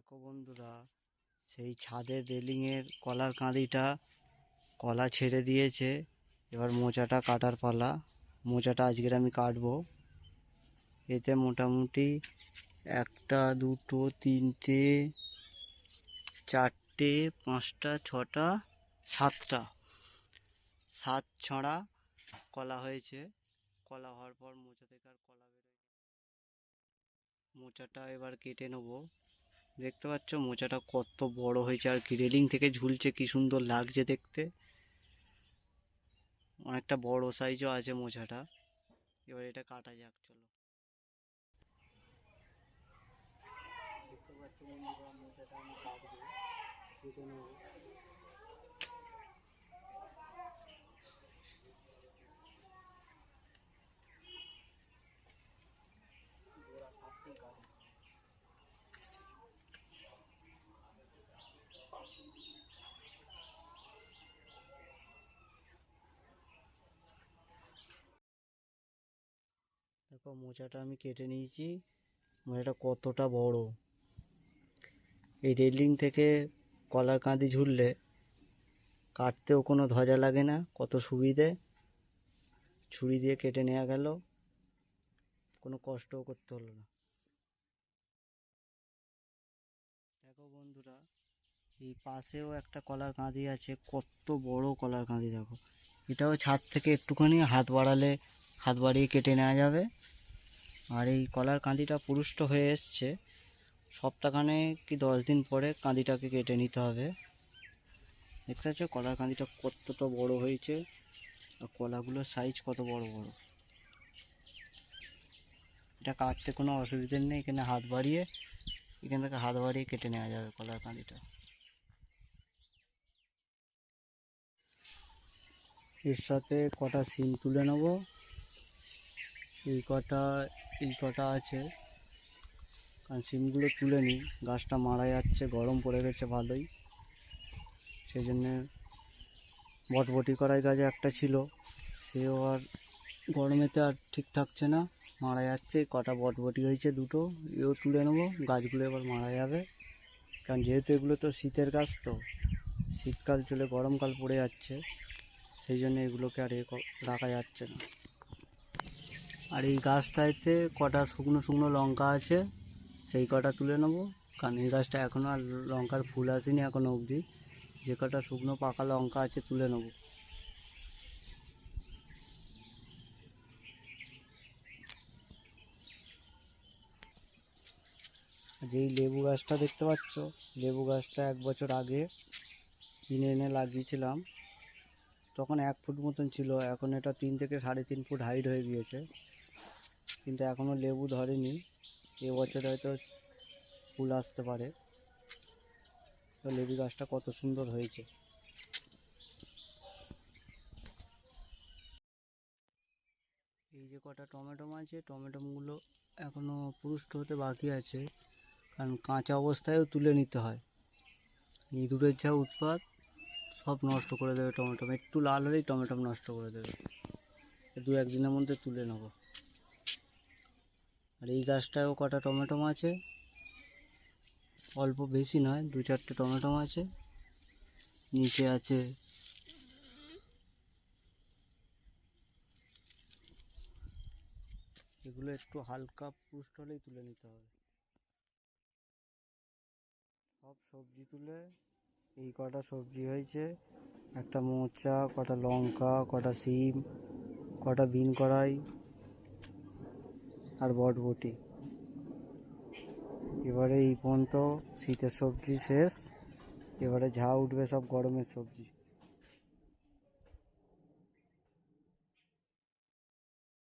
দেখো বন্ধুরা, সেই ছাদের রেলিংয়ের কলার কাঁদিটা কলা ছেড়ে দিয়েছে। এবার মোচাটা কাটার পালা। মোচাটা আজকের আমি কাটবো। এতে মোটামুটি একটা, দুটো, তিনটে, চারটে, পাঁচটা, ছটা, সাতটা। সাত ছড়া কলা হয়েছে। কলা হওয়ার পর মোচা থেকে আর কলা বেরোয় মোচাটা এবার কেটে নেব। দেখতে পাচ্ছ মোচাটা কত বড় হয়েছে আর কি রেলিং থেকে ঝুলছে, কি সুন্দর লাগছে দেখতে। অনেকটা বড় সাইজও আছে মোচাটা। এবার এটা কাটা যাক, চলো। দেখো, মোচাটা আমি কেটে নিয়েছি। মোচাটা কতটা বড়। এই রেলিং থেকে কলার কাঁদি ঝুললে কাটতেও কোনো ধজা লাগে না, কত সুবিধে। ছুরি দিয়ে কেটে নেওয়া গেল, কোনো কষ্টও করতে হলো না। দেখো বন্ধুরা, এই পাশেও একটা কলার কাঁদি আছে, কত বড় কলার কাঁদি, দেখো। এটাও ছাদ থেকে একটুখানি হাত বাড়ালে হাত বাড়িয়ে কেটে নেওয়া যাবে। আর এই কলার কাঁদিটা পুরুষ্ট হয়ে এসছে। সপ্তাহখানে কি দশ দিন পরে কাঁদিটাকে কেটে নিতে হবে। দেখতে পাচ্ছ, কলার কাঁদিটা কতটা বড় হয়েছে আর কলাগুলোর সাইজ কত বড় বড়। এটা কাটতে কোনো অসুবিধে নেই, এখানে হাত বাড়িয়ে, এখান থেকে হাত বাড়িয়ে কেটে নেওয়া যাবে কলার কাঁদিটা। এর সাথে কটা সিম তুলে নেব। এই কটা এই কটা আছে। কারণ সিমগুলো তুলে নিই। গাছটা মারা যাচ্ছে, গরম পড়ে গেছে ভালোই। সেই জন্যে বটবটি করাই গাছ একটা ছিল। সেও আর গরমেতে আর ঠিক থাকছে না, মারা যাচ্ছে। কটা বটবটি হয়েছে দুটো, এও তুলে নেব, গাছগুলো এবার মারা যাবে। কারণ যেহেতু এগুলো তো শীতের গাছ তো, শীতকাল চলে গরমকাল পড়ে যাচ্ছে। সেই জন্য এগুলোকে আর এ রাখা যাচ্ছে না। আর এই গাছটাতে কটা শুকনো শুকনো লঙ্কা আছে, সেই কটা তুলে নেব। কারণ এই গাছটা এখনও আর লঙ্কার ফুল আসেনি এখনও অবধি। যে কটা শুকনো পাকা লঙ্কা আছে তুলে নেব। যেই লেবু গাছটা দেখতে পাচ্ছ, লেবু গাছটা এক বছর আগে কিনে এনে লাগিয়েছিলাম। তখন এক ফুট মতন ছিল, এখন এটা তিন থেকে সাড়ে তিন ফুট হাইট হয়ে গিয়েছে। কিন্তু এখনও লেবু ধরেনি। এবছর হয়তো ফুল আসতে পারে। তো লেবু গাছটা কত সুন্দর হয়েছে। এই যে কটা টমেটো আছে টমেটোগুলো এখনও পুরুষ্ট হতে বাকি আছে। কারণ কাঁচা অবস্থায়ও তুলে নিতে হয়। ইঁদুরের যা উৎপাত সব নষ্ট করে দেবে টমেটো। একটু লাল হলেই টমেটো নষ্ট করে দেবে। দু একদিনের মধ্যে তুলে নেব। আর এই গাছটায়ও কটা টমেটো আছে? অল্প বেশি নয়, দু চারটে টমেটো আছে। নিচে আছে এগুলো একটু হালকা পুষ্ট হলেই তুলে নিতে হবে। সব সবজি তুলে এই কটা সবজি হয়েছে। একটা মোচা, কটা লঙ্কা, কটা সিম, কটা বিন কড়াই। আর বটবটি। এবারে এই পর্যন্ত শীতের সবজি শেষ। এবারে ঝা উঠবে সব গরমের সবজি।